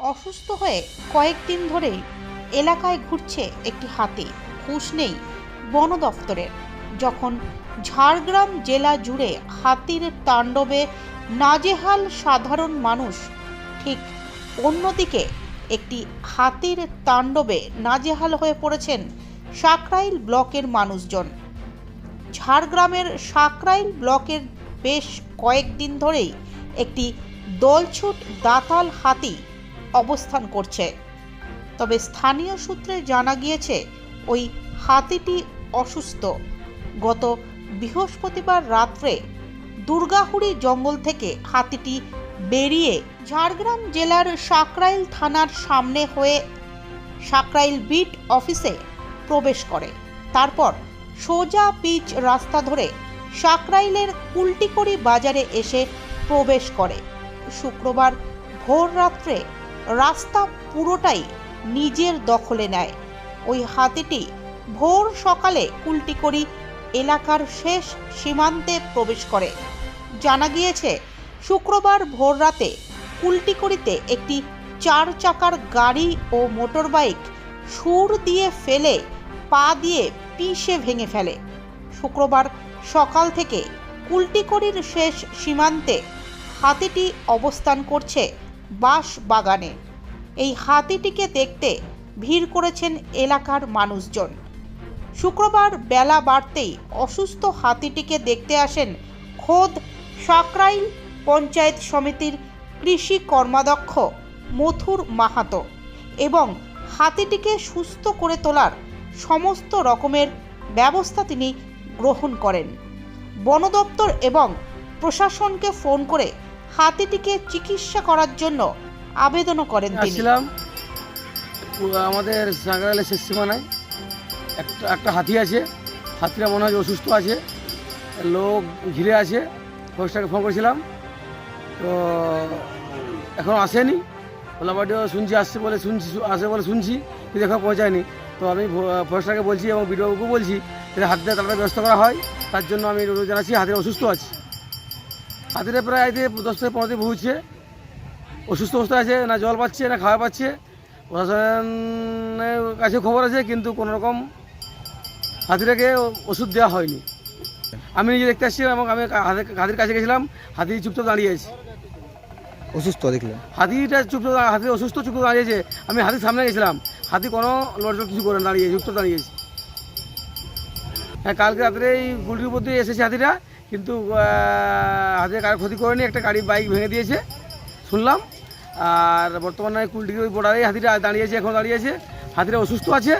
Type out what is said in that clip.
অসুস্থ হয়ে কয়েকদিন ধরেই এলাকায় ঘুরছে একটি হাতি। হুঁশ নেই বন দফতরের। যখন ঝাড়গ্রাম জেলা জুড়ে হাতির তাণ্ডবে নাজেহাল সাধারণ মানুষ ঠিক অন্যদিকে একটি হাতির তাণ্ডবে নাজেহাল হয়ে পড়েছেন সাকরাইল ব্লকের মানুষজন। ঝাড়গ্রামের সাকরাইল ব্লকের বেশ কয়েকদিন ধরেই একটি দলছুট দাতাল হাতি অবস্থান করছে। তবে স্থানীয় সূত্রে জানা গিয়েছে, ওই হাতিটি অসুস্থ। গত বৃহস্পতিবার রাত্রে দুর্গাহুড়ি জঙ্গল থেকে হাতিটি বেরিয়ে ঝাড়গ্রাম জেলার সাকরাইল থানার সামনে হয়ে সাকরাইল বিট অফিসে প্রবেশ করে। তারপর সোজা পিচ রাস্তা ধরে সাকরাইলের কুলটিকড়ি বাজারে এসে প্রবেশ করে। শুক্রবার ভোর রাত্রে রাস্তা পুরোটাই নিজের দখলে নেয়। ওই হাতিটি ভোর সকালে কুলটিকড়ি এলাকার শেষ সীমান্তে প্রবেশ করে। জানা গিয়েছে, শুক্রবার ভোর রাতে কুলটিকড়িতে একটি চার চাকার গাড়ি ও মোটরবাইক সুর দিয়ে ফেলে, পা দিয়ে পিষে ভেঙে ফেলে। শুক্রবার সকাল থেকে কুলটিকড়ির শেষ সীমান্তে হাতিটি অবস্থান করছে বাঁশ বাগানে এই হাতিটিকে দেখতে ভিড় করেছেন এলাকার মানুষজন। শুক্রবার বেলা বাড়তেই অসুস্থ হাতিটিকে দেখতে আসেন খোদ সাকরাইল পঞ্চায়েত সমিতির কৃষি কর্মাধ্যক্ষ মথুর মাহাতো এবং হাতিটিকে সুস্থ করে তোলার সমস্ত রকমের ব্যবস্থা তিনি গ্রহণ করেন। বন দপ্তর এবং প্রশাসনকে ফোন করে হাতিটিকে চিকিৎসা করার জন্য আবেদনও করেন তিনি। আমাদের সাঁকড়ালের শেষ সীমানায় একটা একটা হাতি আছে। হাতিটা মনে হয় যে অসুস্থ আছে। লোক ঘিরে আছে। ফরেস্টারকে ফোন করেছিলাম। তো এখন আসেনি। ওলাবাটিও শুনছি, আসছে বলে শুনছি, আসে বলে শুনছি। কিন্তু এখন পৌঁছায়নি। তো আমি ফরেস্টারকে বলছি এবং বিডিওকে বলছি যে হাতিটা তাড়াতাড়ি ব্যবস্থা করা হয়। তার জন্য আমি অনুরোধ জানাচ্ছি, হাতিটা অসুস্থ আছে। হাতিটা প্রায় আইতে দশ থেকে পনেরো দিন ভুগছে। অসুস্থ অবস্থায় আছে না জল পাচ্ছে না খাওয়া পাচ্ছে। প্রশাসনের কাছে খবর আছে কিন্তু কোনো রকম হাতিটাকে ওষুধ দেওয়া হয়নি। আমি নিজে দেখতে আসছিলাম এবং আমি হাতি- হাতির কাছে গেছিলাম হাতি চুপচাপ দাঁড়িয়ে আছে। অসুস্থ দেখলাম হাতিটা চুপচাপ হাতি অসুস্থ চুপচাপ দাঁড়িয়েছে আমি হাতির সামনে গেছিলাম হাতি কোনো লড়চড় কিছু করে না, দাঁড়িয়ে চুপচাপ দাঁড়িয়েছে হ্যাঁ কালকে রাত্রে এই গুলটির উপর দিয়ে এসেছে হাতিটা কিন্তু হাতে কারও ক্ষতি করেনি, একটা গাড়ি বাইক ভেঙে দিয়েছে, শুনলাম। আর বর্তমানে কুলটিকে ওই বোর্ডারেই হাতিটা দাঁড়িয়েছে এখন দাঁড়িয়েছে হাতিটা অসুস্থ আছে।